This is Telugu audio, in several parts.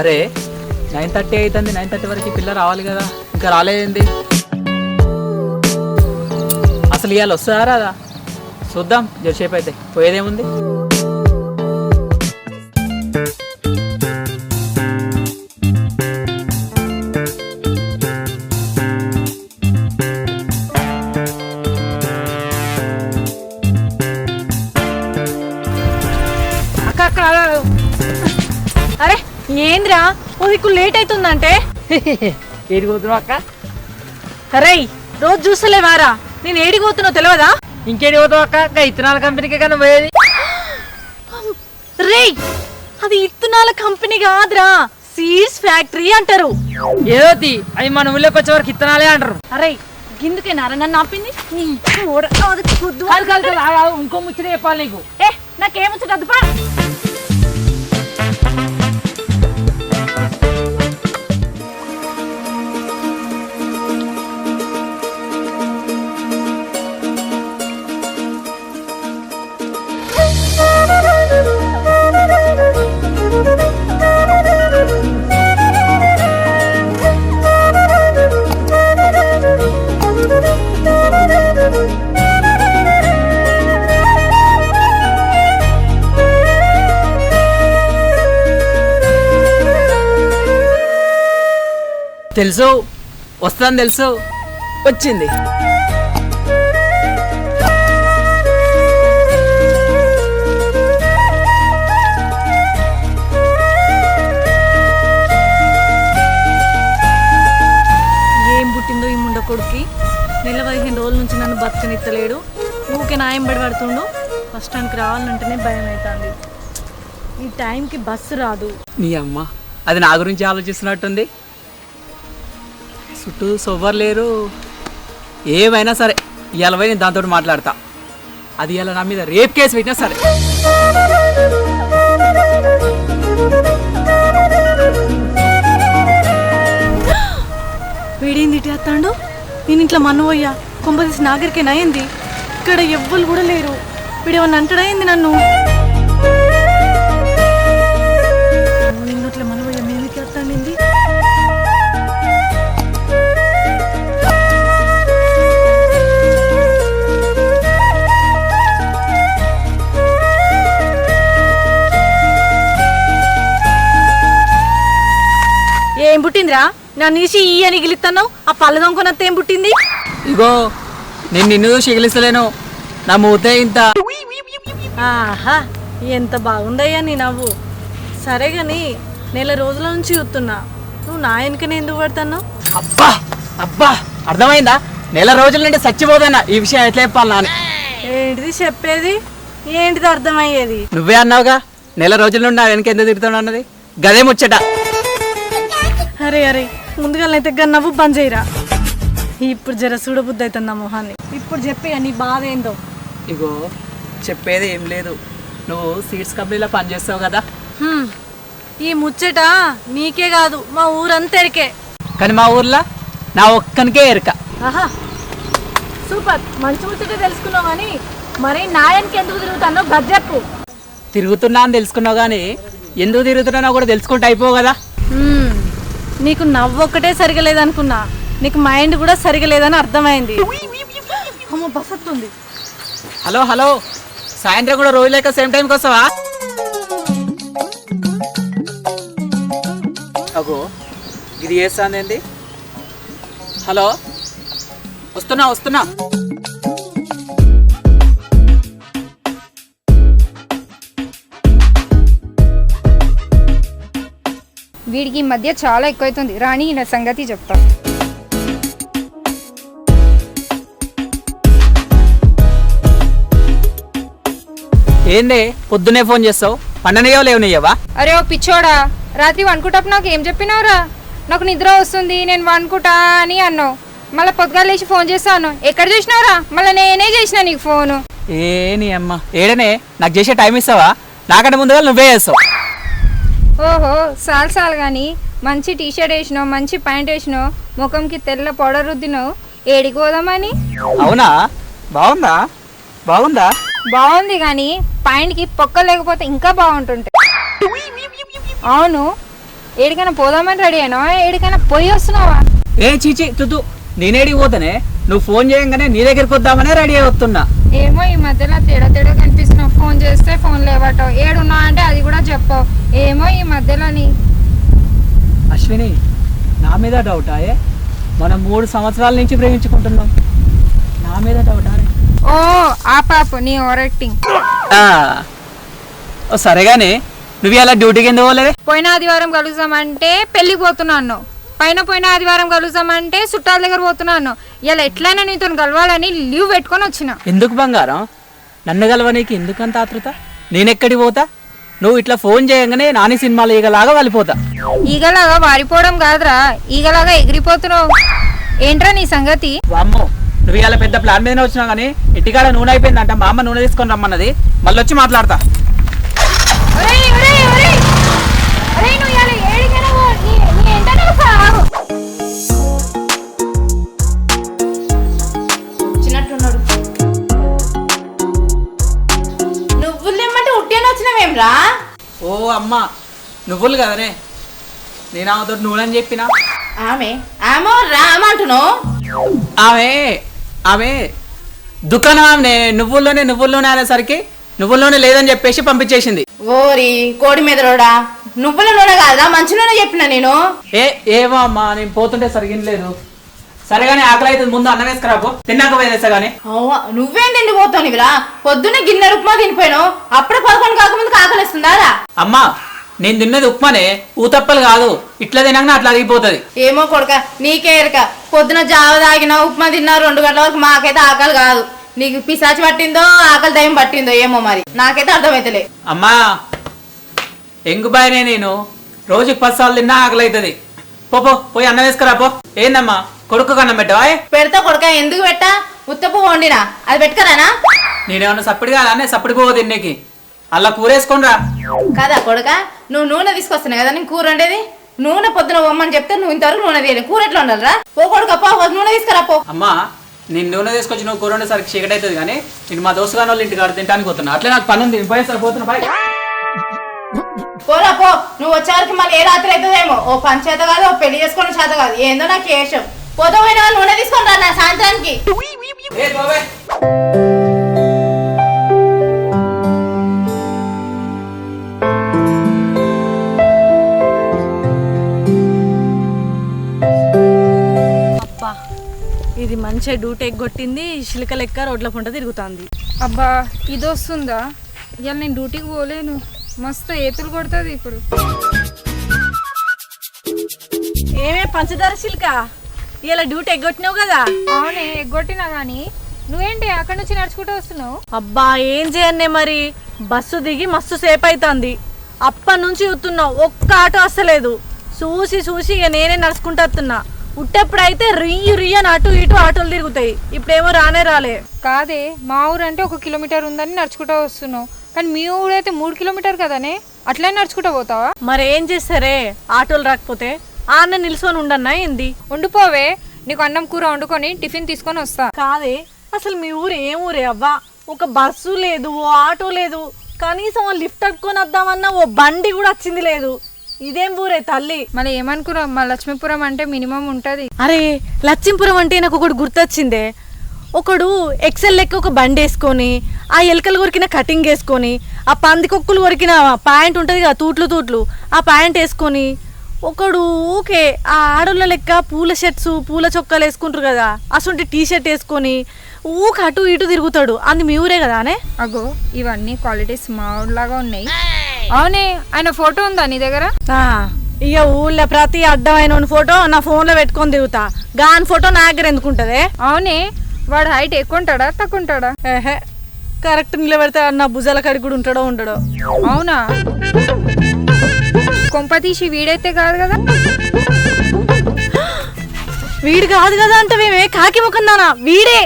అరే నైన్ థర్టీ అవుతుంది నైన్ థర్టీ వరకు పిల్ల రావాలి కదా. ఇంకా రాలేదేంది అసలు ఇవాళ వస్తుందా రాదా చూద్దాం జరసేపు అయితే. పోయేదేముంది? దిక్కు లేట్ అవుతుందంటే? ఏడికి పోతున్నావు అక్క? అరే రోజు చూస్తలేవారా నేను ఏడికి పోతున్నావు తెలియదా ఇంకేడి పోతావు అక్క? ఇంకా ఇత్తనాల కంపెనీకి కన్నా పోయేది. రే అది ఇత్తనాల కంపెనీ కాదురా. సీడ్స్ ఫ్యాక్టరీ అంటారు. ఏదోతి అవి మన ఊళ్ళోకి వచ్చే వరకు ఇత్తనాలే అంటారు. అరే గిందుకేనారా నన్ను ఆపింది? నీ అది కుద్దు. ఇంకో ముచ్చట చెప్పాలి నీకు. ఏ నాకేమొచ్చదు పా. తెలుసు? వస్తుందని తెలుసు? వచ్చింది. ఏం పుట్టిందో ఈ ముండ కొడుక్కి? నెల పదిహేను రోజుల నుంచి నన్ను బతకనిత్తలేడు. ఊకే నాయం పడి పడుతుండు బస్ స్టాండ్కి రావాలంటేనే భయం అవుతుంది ఈ టైంకి బస్సు రాదు. నీ అమ్మ అది నా గురించి ఆలోచిస్తున్నట్టుంది. చుట్టూ సొవ్వరు లేరు. ఏమైనా సరే ఇవాళ పోయి నేను దాంతో మాట్లాడతా. అది ఇలా నా మీద రేప్ కేసు పెట్టినా సరే. వీడేంది ఇటు నేను ఇంట్లో మన్నవయ్యా. కొంపదీసి నాగరికే అయింది ఇక్కడ ఎవ్వరు కూడా లేరు. వీడేమన్నా అంటాడా ఏంది నన్ను? నా నీసి ఈ అని గిలిస్తాను ఆ పళ్ళ దొంగనత్త ఏం పుట్టింది? ఇగో నేను నిన్ను చూసి ఎగిలిస్తలేను. నా మూతే ఇంత. ఆహా ఎంత బాగుందయ్యా నీ నవ్వు. సరే గాని నెల రోజుల నుంచి చూస్తున్నా. నువ్వు నా వెనుకనే ఎందుకు పడుతున్నావు? అబ్బా అబ్బా అర్థమైందా? నెల రోజుల నుండి చచ్చిపోదన్నా ఈ విషయం ఎట్లా చెప్పాలి నాని ఏంటిది చెప్పేది? ఏంటిది అర్థమయ్యేది? నువ్వే అన్నావుగా నెల రోజుల నుండి నా వెనక ఎందుకు తిరుగుతావు అన్నది? గదే ముచ్చట. అరే అరే ముందుగా అయితే గా నవ్వు బంద్ చేయరా? ఇప్పుడు జర చూడబుద్ధి అవుతుంది నా మొహాన్ని. ఇప్పుడు చెప్పి నీ బాధ ఏందో? ఇగో చెప్పేది ఏం లేదు. నువ్వు సీడ్స్ కంపెనీలో పనిచేస్తావు కదా? హ్మ్. ఈ ముచ్చట నీకే కాదు మా ఊరంతా ఎరికే కానీ మా ఊర్లో నా ఒక్కనికే ఎరుక. ఆహా. సూపర్. మంచి ముచ్చట తెలుసుకున్నావు కానీ మరి నాయన్కి ఎందుకు తిరుగుతానో గజ్జెప్పు తిరుగుతున్నా అని తెలుసుకున్నావు కానీ ఎందుకు తిరుగుతున్నానో కూడా తెలుసుకుంటే అయిపోవు కదా? మ్మ్. నీకు నవ్వు ఒక్కటే సరిగా లేదనుకున్నా నీకు మైండ్ కూడా సరిగా లేదని అర్థమైంది అమ్మ బస్ వస్తుంది హలో హలో. సాయంత్రం కూడా రోజు లేక సేమ్ టైంకి వస్తావా? అగో ఇది ఏంటి హలో వస్తున్నా వస్తున్నా. వీడికి ఈ మధ్య చాలా ఎక్కువైతుంది. రాణి నా సంగతి చెప్తా. ఏందే పొద్దునే ఫోన్ చేస్తావు? పండనయ్యో లేవనయ్యవా? అరే ఓ పిచ్చోడా రాత్రి వనుకుంటప్పుడు నాకు ఏం చెప్పినావురా? నాకు నిద్ర వస్తుంది నేను వండుకుంటా అని అన్నావు. మళ్ళీ పొద్దుగా లేచి ఫోన్ చేస్తాను. ఎక్కడ చూసినావురా? మళ్ళీ నేనే చేసిన నీకు ఫోను. ఏ నీ అమ్మ ఏడనే? నాకు చేసే టైం ఇస్తావా? నాకంటే ముందుగా నువ్వే చేస్తావు. ఓహో సాల్ సాల్ కానీ మంచి టీ షర్ట్ వేసినావు మంచి ప్యాంట్ వేసినావు ముఖంకి తెల్ల పౌడర్ రుద్దినావు. ఏడికి పోదామని? అవునా? బాగుందా? బాగుందా? బాగుంది కానీ ప్యాంట్కి పొక్క లేకపోతే ఇంకా బాగుంటుంటాయి అవును. ఏడికైనా పోదామని రెడీ అయినా ఏడికైనా పోయి వస్తున్నావా? ఏ చీచి తుద్దు నేనేడికి పోతానే నువ్వు ఫోన్ చేయగానే నీ దగ్గరికి వద్దామనే రెడీ అయి వస్తున్నా. ఏమో ఈ మధ్యలో తేడా తేడా చేస్తే లేవటం ఏడున్నా అంటే అది కూడా చెప్పవు. ఏమో ఈ మధ్యలోని. అశ్విని నా మీద డౌటా ఏ? మనం మూడు సంవత్సరాల నుంచి ప్రేమించుకుంటున్నాం. నా మీద డౌటా? ఓ ఆ పాప నీ ఆ, ఓ సరేగానే నువ్వు ఇలా డ్యూటీకి ఎందుకు పోలేదే పోయిన ఆదివారం కలుద్దామంటే పెళ్ళికి పోతున్నాను. పైన పోయిన ఆదివారం కలుద్దామంటే చుట్టాల దగ్గర పోతున్నాను. ఇలా ఎట్లయినా నీతో కలవాలని లీవ్ పెట్టుకొని వచ్చిన. ఎందుకు బంగారం? నన్ను గలవనీకి ఎందుకంత ఆతృత నేనెక్కడికి పోతా? నువ్వు ఇట్లా ఫోన్ చేయగానే నాని సినిమాలు ఈగలాగా వెళ్ళిపోతా ఈగలాగా వారిపోవడం కాదురా. ఈగలాగా ఎగిరిపోతున్నావు. ఏంట్రా నీ సంగతి? వామ్మో నువ్వు ఇలా పెద్ద ప్లాన్ మీదనే వచ్చినావు కానీ ఇంటికాడ నూనె అయిపోయిందంట మా అమ్మ నూనె తీసుకొని రమ్మన్నది. మళ్ళీ వచ్చి మాట్లాడతా. ఒరేయ్, ఒరేయ్, ఒరేయ్! ఒరేయ్, నువ్వు ఓ అమ్మ నువ్వులు కదనే నేను ఆమెతో అని చెప్పిన. ఆమె? ఆమె రామంటున్నావు ఆమె ఆమె దుకాణం ఆమె నువ్వుల్లోనే నువ్వుల్లోనే అనేసరికి నువ్వుల్లోనే లేదని చెప్పేసి పంపించేసింది. ఓరి కోడి మీద రోడా? నువ్వుల నూనె కాదురా మంచి నూనె చెప్పిన నేను. ఏ ఏమో అమ్మా నేను పోతుంటే సరిగిన లేదు సరే కానీ ఆకలి అయితే ముందు అన్నం వేసుకురాపో. తిన్నాక పోయేస్తా కానీ అవ్వ, నువ్వేం తిండి పోతావునివిరా పొద్దున్నే గిన్నె ఉప్మా తినిపోయాను అప్పుడే పదకొండు కాకముందు ఆకలిస్తుందా రా? అమ్మా నేను తిన్నది ఉప్మానే ఊతప్పలు కాదు. ఇట్లా తినగానే అట్లా అరిగిపోతుంది. ఏమో కొడుక నీకే ఎరక. పొద్దున జావ తాగినా ఉప్మా తిన్నా రెండు గంటల వరకు మాకైతే ఆకలి కాదు. నీకు పిశాచి పట్టిందో ఆకలి దయ్యం పట్టిందో ఏమో మరి. నాకైతే అర్థమైతలే. అమ్మా ఎంగుబాయనే నేను. రోజుకి పది సార్లు తిన్నా ఆకలి అవుతుంది పో పో పోయి అన్నం వేసుకురా పో ఏందమ్మా? కొడుకు అన్నం పెట్టవా పెడతా కొడుక ఎందుకు పెట్టా? ఉత్తపు వండినా అది పెట్టుకరానా? నేనేమన్నా సప్పటి కాదా అనే సప్పటి పోవు తిన్నేకి. అలా కూరేసుకొని రా. కదా కొడుక? నువ్వు నూనె తీసుకొస్తున్నావు కదా నేను కూర వండేది? నూనె పొద్దున పోమ్మని చెప్తే నువ్వు ఇంతవరకు నూనె తీయలేదు. కూర ఎట్లా ఉండాలిరా పో కొడుక పో నూనె తీసుకురా పో. అమ్మా నేను నూనె తీసుకొచ్చి నువ్వు కూర వండేసరికి చీకటి అవుతుంది కానీ నేను మా దోస్తు గాని వాళ్ళ ఇంటికి తింటానికి పోతున్నా. అట్లే నాకు పని ఉంది. పోయేసరికి పోతున్నా. బాయ్. పోరా పో. నువ్వు వచ్చేవరకు మళ్ళీ ఏ రాత్రి అవుతుందేమో? ఓ పని చేత కాదు ఓ పెళ్ళి చేసుకోవడం చేత కాదు. ఏందో నాకు ఏషం పోతా పోయినా నూనె తీసుకొని రా నా సాయంత్రానికి. ఏ బాబాయ్ అబ్బా ఇది మంచిగా డ్యూటీ ఎగ్గొట్టింది చిలుక లెక్క రోడ్ల పుంట తిరుగుతుంది. అబ్బా ఇది వస్తుందా? ఇవాళ నేను డ్యూటీకి పోలేను. మస్తు ఏతులు కొడుతుంది ఇప్పుడు. ఏమే పంచదార చిలుక ఇలా డ్యూటీ ఎగ్గొట్టినావు కదా? అవునే ఎగ్గొట్టినా కానీ నువ్వేంటి అక్కడి నుంచి నడుచుకుంటూ వస్తున్నావు? అబ్బా ఏం చేయన్నే మరి? బస్సు దిగి మస్తు సేపు అవుతుంది అప్పటి నుంచి చూస్తున్నావు ఒక్క ఆటో వస్తలేదు చూసి చూసి ఇక నేనే నడుచుకుంటూ వస్తున్నా. ఉట్టేప్పుడైతే రియ్యి రియ్య అని అటు ఇటు ఆటోలు తిరుగుతాయి. ఇప్పుడేమో రానే రాలే. కాదే మా ఊరు అంటే ఒక కిలోమీటర్ ఉందని నడుచుకుంటూ వస్తున్నావు. కానీ మీ ఊరు అయితే మూడు కిలోమీటర్ కదనే? అట్లనే నడుచుకుంటూ పోతావా? మరి ఏం చేస్తారే? ఆటోలు రాకపోతే? ఆన్న నిల్చొని ఉండన్నా ఏంది? ఉండిపోవే. నీకు అన్నం కూర వండుకొని టిఫిన్ తీసుకొని వస్తా. కాదే అసలు మీ ఊరు ఏం ఊరే అవ్వా? ఒక బస్సు లేదు ఓ ఆటో లేదు. కనీసం ఓ లిఫ్ట్ అట్టుకొని వద్దామన్నా ఓ బండి కూడా వచ్చింది లేదు. ఇదేం ఊరే తల్లి? మళ్ళీ ఏమనుకున్నావు? మా లక్ష్మీపురం అంటే మినిమం ఉంటుంది. అరే లచ్చింపురం అంటే నాకు ఒకటి గుర్తొచ్చిందే. ఒకడు ఎక్సెల్ లెక్క ఒక బండి వేసుకొని ఆ ఎలకలు కొరికిన కటింగ్ వేసుకొని ఆ పందికొక్కులు కొరికిన ప్యాంట్ ఉంటుంది కదా తూట్లు తూట్లు ఆ ప్యాంట్ వేసుకొని ఒకడు ఊకే ఆ ఆడోళ్ళ లెక్క పూల షర్ట్స్ పూల చొక్కాలు వేసుకుంటారు కదా అసలు టీ షర్ట్ వేసుకొని ఊక అటు ఇటు తిరుగుతాడు. అంది మీ ఊరే కదా అనే? అగో ఇవన్నీ క్వాలిటీస్ మాలాగా ఉన్నాయి. అవునే ఆయన ఫోటో ఉందా నీ దగ్గర? ఇక ఊళ్ళో ప్రతి అడ్డమైన ఫోటో నా ఫోన్లో పెట్టుకొని తిరుగుతా. గాని ఫోటో నా దగ్గర ఎందుకుంటదే? అవునే వాడు హైట్ ఎక్కువ ఉంటాడా తక్కువ ఉంటాడా కరెక్ట్ నిలబెడితే నా భుజాల కడిగి కూడా ఉంటాడో ఉండడో. అవునా? కొంపతీసి వీడైతే కాదు కదా? వీడు కాదు కదా అంటవేమే కాకి ముఖందానా వీడే.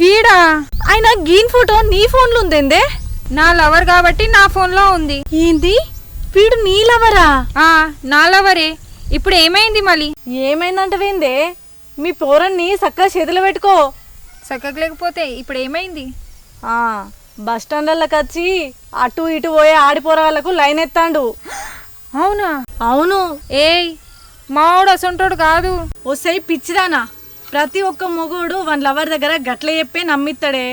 వీడా? ఆయన గీన్ ఫోటో నీ ఫోన్లో ఉందేందే? నా లవర్ కాబట్టి నా ఫోన్లో ఉంది. ఏంది? వీడు నీ లవరా? ఆ నా లవరే. ఇప్పుడు ఏమైంది మళ్ళీ? ఏమైందంటవేందే మీ పోరన్ని చక్కగా చేతులు పెట్టుకో. చక్కగా లేకపోతే ఇప్పుడు ఏమైంది? ఆ బస్ స్టాండ్లకు వచ్చి అటు ఇటు పోయే ఆడిపోరాళ్ళకు లైన్ ఎత్తాండు. అవునా? అవును. ఏయ్ మావాడు అసంటోడు కాదు. వస్తాయి పిచ్చిదానా. ప్రతి ఒక్క మొగోడు వాళ్ళ లవర్ దగ్గర గట్ల చెప్పే నమ్మిస్తాడే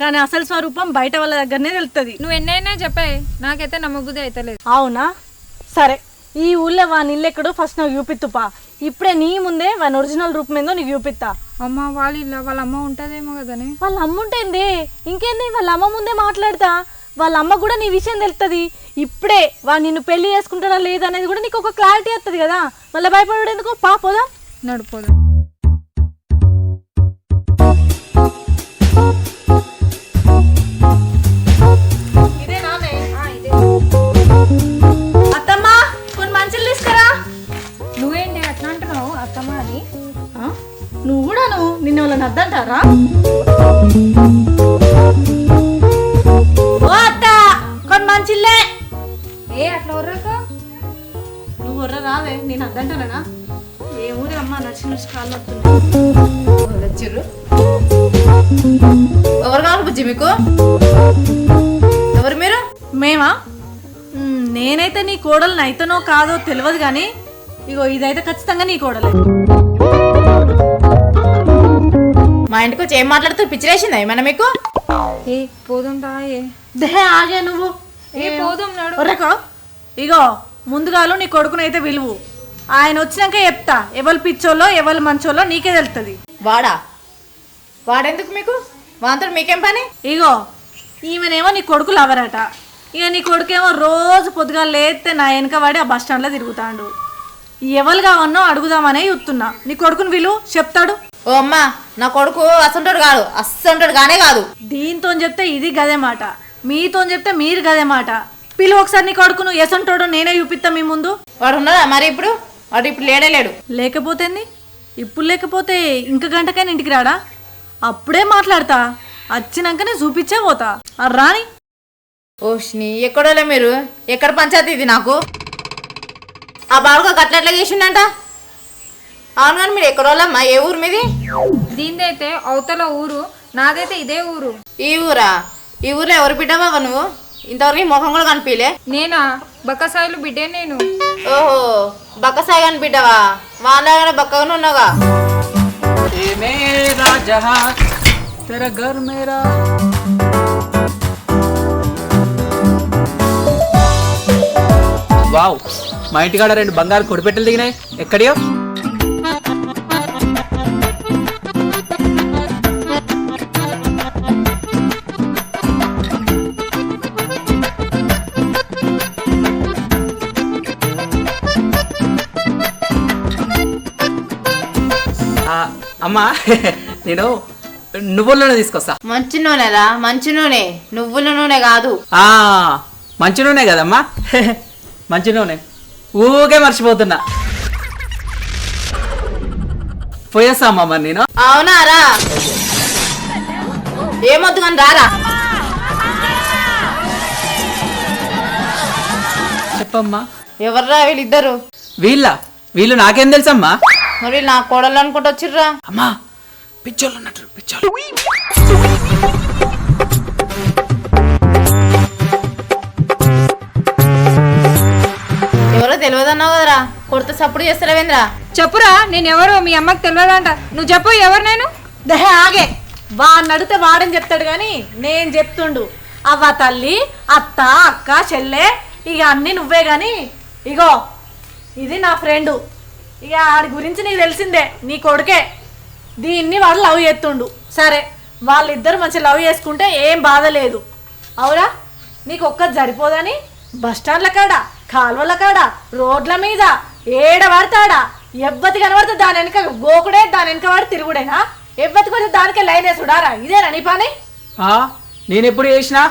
కానీ అసలు స్వరూపం బయట వాళ్ళ దగ్గరనే తెలుస్తుంది నువ్వు ఎన్నైనా చెప్పాయి. నాకైతే నమ్మబుద్ధి అవుతలేదు అవునా? సరే. ఈ ఊళ్ళో వాని ఇల్లు ఎక్కడో ఫస్ట్ నాకు చూపిత్తుపా. ఇప్పుడే నీ ముందే వాని ఒరిజినల్ రూపం ఏందో నీకు చూపిస్తా అమ్మ వాళ్ళ ఇల్లు వాళ్ళ అమ్మ ఉంటుందేమో కదనే. వాళ్ళ అమ్మ ఉంటేంది? ఇంకేంది? వాళ్ళ అమ్మ ముందే మాట్లాడతా. వాళ్ళ అమ్మ కూడా నీ విషయం తెలుస్తుంది ఇప్పుడే వాడు నిన్ను పెళ్ళి చేసుకుంటాడా లేదా అనేది కూడా నీకు ఒక క్లారిటీ వస్తుంది కదా. మళ్ళీ భయపడేందుకు ఎందుకు? పా పోదాం. నడిపోదాం ఓ అత్త కొన్ని మంచిల్లే. ఏ అట్లా ఉర్రక నువ్వు ఉర్ర రావే నేను అద్దంటానా ఏ ఊరి అమ్మ నడిచి నడిచి కాళ్ళు వస్తుంది వచ్చిర్రు ఎవరు కావాలి బుజ్జి మీకు? ఎవరు మీరు? మేమా? నేనైతే నీ కోడలు అయితేనో కాదో తెలియదు కానీ ఇగో ఇదైతే ఖచ్చితంగా నీ కోడలే. మా ఇంటికి వచ్చి ఏం మాట్లాడుతూ పిచ్చిలేసిందా ఏమన్నా మీకు? ఏ పోదాం దా ఆగే నువ్వు. ఏ పోదాం నాడు. ఒర్రకో ఇగో ముందుగాలు నీ కొడుకునైతే విలువు ఆయన వచ్చినాక చెప్తా. ఎవరు పిచ్చోళ్ళో ఎవరు మంచోళ్ళో నీకే తెలుస్తుంది వాడా? వాడెందుకు మీకు? వాంతో మీకేం పని? ఇగో ఈమెనేమో నీ కొడుకు లవరట. ఇక నీ కొడుకేమో రోజు పొద్దుగా లేస్తే నా వెనక పడి ఆ బస్ స్టాండ్లో తిరుగుతాడు. ఎవరు కావన్నో అడుగుదామనే చూస్తున్నా. నీ కొడుకుని విలువ చెప్తాడు. ఓ అమ్మా నా కొడుకు అసంటోడు కాదు అస్సంటోడు కానే కాదు. దీంతో చెప్తే ఇది గదే మాట. మీతో చెప్తే మీరు గదే మాట. పిలువ ఒకసారి నీ కొడుకును ఎసంటోడు నేనే చూపిస్తా మీ ముందు. వాడు ఉన్నాడా మరి ఇప్పుడు? వాడు ఇప్పుడు లేడే లేడు. లేకపోతే? ఇప్పుడు లేకపోతే ఇంక గంటకైనా ఇంటికి రాడా? అప్పుడే మాట్లాడతా. వచ్చినాకనే చూపించే పోతా. ఆ రాని ఓష్ని ఎక్కడోలే మీరు? ఎక్కడ పంచాయతీ ఇది నాకు? ఆ బాబుగా గట్లెట్లా చేసిండంట? అవును కానీ మీరు ఎక్కడోళ్ళమ్మా ఏ ఊరు మీది? దీనిదైతే అవతల ఊరు నాదైతే ఇదే ఊరు. ఈ ఊరా? ఈ ఊర్లో ఎవరు బిడ్డవా నువ్వు? ఇంతవరకు ముఖం కూడా కనిపించలే నేనా? బక్కసాయిలు బిడ్డే నేను. ఓహో బక్కసాయి అని బిడ్డవా? వాళ్ళగానే బక్కగానే ఉన్నావుగా. మేరా. వావ్ మా ఇంటికాడ రెండు బంగారు కొడిపెట్టెలు దిగినాయి. ఎక్కడియో? అమ్మా నేను నువ్వుల నూనె తీసుకొస్తా. మంచి నూనెరా మంచి నూనె. నువ్వుల నూనె కాదు. ఆ, మంచి నూనె కదమ్మా. మంచి నూనె. ఊకే మర్చిపోతున్నా. పోయేస్తా అమ్మా మరి నేను. అవునా రా. ఏమొద్దు కానీ రారా. చెప్పమ్మా. ఎవర్రా వీళ్ళిద్దరు? వీళ్ళ? వీళ్ళు నాకేం తెలుసమ్మా? మరి నా కోడలు అనుకుంటూ వచ్చిర్రా? అమ్మా పిచ్చోళ్ళు ఉన్నట్టు పిచ్చోళ్ళు. ఎవరో తెలియదన్నావు కదరా? కొడుత సప్పుడు చేస్తారేంద్రా చెప్పురా నేను ఎవరో మీ అమ్మకి తెలియదంట. నువ్వు చెప్పు ఎవరు నేను? దహ ఆగే. వాడిని అడిగితే వాడని చెప్తాడు కానీ నేను చెప్తుండు. అవ్వ తల్లి అత్త అక్క చెల్లె ఇక అన్నీ నువ్వే కానీ ఇగో ఇది నా ఫ్రెండు. ఇక ఆడి గురించి నీకు తెలిసిందే నీ కొడుకే. దీన్ని వాడు లవ్ చేస్తుండు. సరే వాళ్ళిద్దరు మంచి లవ్ చేసుకుంటే ఏం బాధ లేదు. అవురా నీకు ఒక్కటి సరిపోదని బస్ స్టాండ్ల కాడ కాలువల కాడ రోడ్ల మీద ఏడ పడతాడా ఎవ్వతి కనబడితే దాని వెనక గోకుడే దాని వెనక వాడు తిరుగుడేనా? ఎవ్వతికి వచ్చి దానికే లైన్ వేసుడారా? ఇదేనా నీ పని? నేను ఎప్పుడు చేసినా?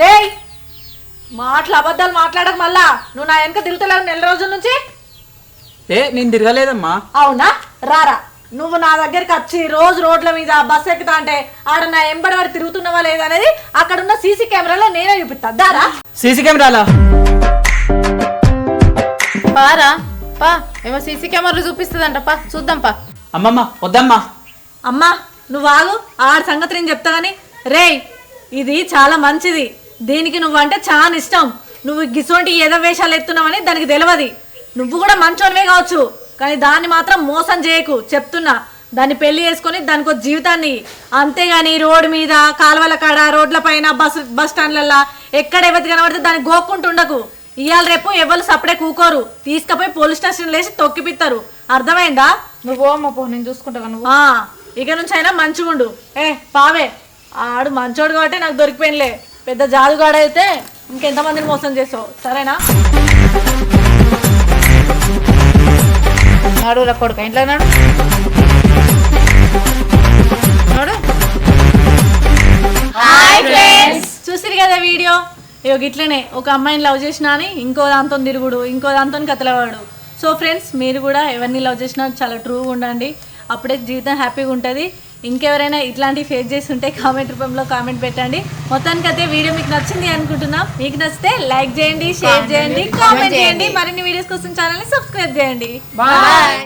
రేయ్! మాటలు అబద్ధాలు మాట్లాడక మళ్ళా. నువ్వు నా వెనక తిరుగుతలేవు నెల రోజుల నుంచి? ఏ నేను తిరగలేదమ్మా. అవునా? రారా. నువ్వు నా దగ్గరికి వచ్చి రోజు రోడ్ల మీద బస్ ఎక్కుతా అంటే ఆడ నా ఎంబడి వాడు తిరుగుతున్నావా లేదనేది అక్కడ ఉన్న సీసీ కెమెరాలో నేనే చూపిస్తా. దారా? సీసీ కెమెరాలా? పారా. పా. ఏమో సీసీ కెమెరాలు చూపిస్తుందంట. పా. చూద్దాం పా. అమ్మమ్మ వద్దమ్మా. అమ్మా నువ్వు ఆగు. ఆడ సంగతి నేను చెప్తా గానీ. రేయ్ ఇది చాలా మంచిది. దీనికి నువ్వంటే చాలా ఇష్టం. నువ్వు గిసోంటి ఏదో వేషాలు ఎత్తున్నావని దానికి తెలియదు నువ్వు కూడా మంచోనివే కావచ్చు కానీ దాన్ని మాత్రం మోసం చేయకు చెప్తున్నా. దాన్ని పెళ్ళి చేసుకొని దానికి ఒక జీవితాన్ని అంతేగాని రోడ్డు మీద కాలువల కాడ రోడ్ల పైన బస్ బస్ స్టాండ్లల్లో ఎక్కడ ఎవరి కనబడితే దాన్ని గోక్కుంటుండకు. ఇవాళ రేపు ఎవరు సపడే కూకోరు తీసుకుపోయి పోలీస్ స్టేషన్ లేచి తొక్కిపిస్తారు అర్థమైందా? నువ్వు అమ్మ పో నేను చూసుకుంటా నువ్వు. ఇక నుంచి అయినా మంచిగుండు. ఏ పావే ఆడు మంచోడు కాబట్టి నాకు దొరికిపోయినలే. పెద్ద జాదుగాడైతే ఇంకెంతమందిని మోసం చేసావు సరేనా? రా కొడుకు. ఇంట్లో నాడు నాడు చూసిరు కదా వీడియో? ఇగో ఇట్లనే ఒక అమ్మాయిని లవ్ చేసినా అని ఇంకో దాంతో తిరుగుడు ఇంకో దాంతో కతలవాడు సో ఫ్రెండ్స్ మీరు కూడా ఎవరిని లవ్ చేసినా చాలా ట్రూగా ఉండండి. అప్పుడే జీవితం హ్యాపీగా ఉంటుంది. ఇంకెవరైనా ఇట్లాంటి ఫేస్ చేసి ఉంటే కామెంట్ రూపంలో కామెంట్ పెట్టండి. మొత్తానికి అయితే వీడియో మీకు నచ్చింది అనుకుంటున్నాం. మీకు నచ్చితే లైక్ చేయండి షేర్ చేయండి కామెంట్ చేయండి. మరిన్ని వీడియోస్ కోసం ఛానల్ని సబ్స్క్రైబ్ చేయండి. బాయ్